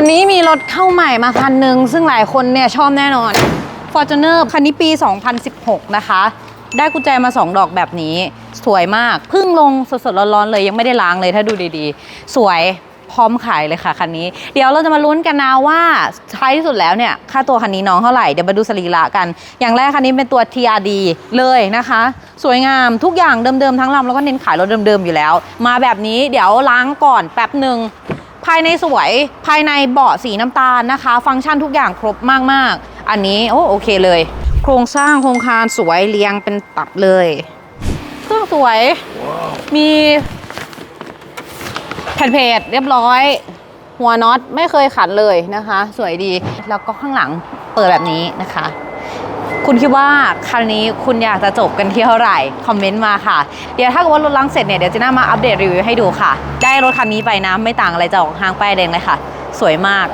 วันนี้มีรถเข้าใหม่มาคันหนึ่งซึ่งหลายคนเนี่ยชอบแน่นอน Fortuner คันนี้ปี 2016 นะคะ ได้กุญแจมา 2 ดอกแบบนี้ สวยมากเพิ่งลงสดๆร้อนๆเลยยังไม่ได้ล้างเลยถ้าดูดีๆ สวยพร้อมขายเลยค่ะคันนี้ เดี๋ยวเราจะมาลุ้นกันนะว่าท้ายที่สุดแล้วเนี่ย ค่าตัวคันนี้น้องเท่าไหร่ เดี๋ยวมาดูสรีระกัน อย่างแรกคันนี้เป็นตัว TRD เลยนะคะ สวยงามทุกอย่างเดิมๆทั้งลำแล้วก็เน้นขายรถเดิมๆอยู่แล้ว มาแบบนี้เดี๋ยวล้างก่อนแป๊บหนึ่ง ภายในสวย ภายในเบาะสีน้ำตาลนะคะ ฟังก์ชันทุกอย่างครบมาก ๆ อันนี้โอ้โอเคเลย โครงสร้างโครงคานสวยเรียงเป็นตับเลย เครื่องสวยมีแผ่นเพจเรียบร้อย หัวน็อตไม่เคยขันเลยนะคะ สวยดีแล้วก็ข้างหลังเปิดแบบนี้นะคะ คุณคิดว่าคันนี้คุณอยากจะจบกันที่เท่าไหร่ คอมเมนต์มาค่ะ เดี๋ยวถ้าเกิดว่ารถล้างเสร็จเนี่ย เดี๋ยวจะน่ามาอัปเดตรีวิวให้ดูค่ะ ได้รถคันนี้ไปนะ ไม่ต่างอะไรจากของห้างป้ายแดงเลยค่ะ สวยมาก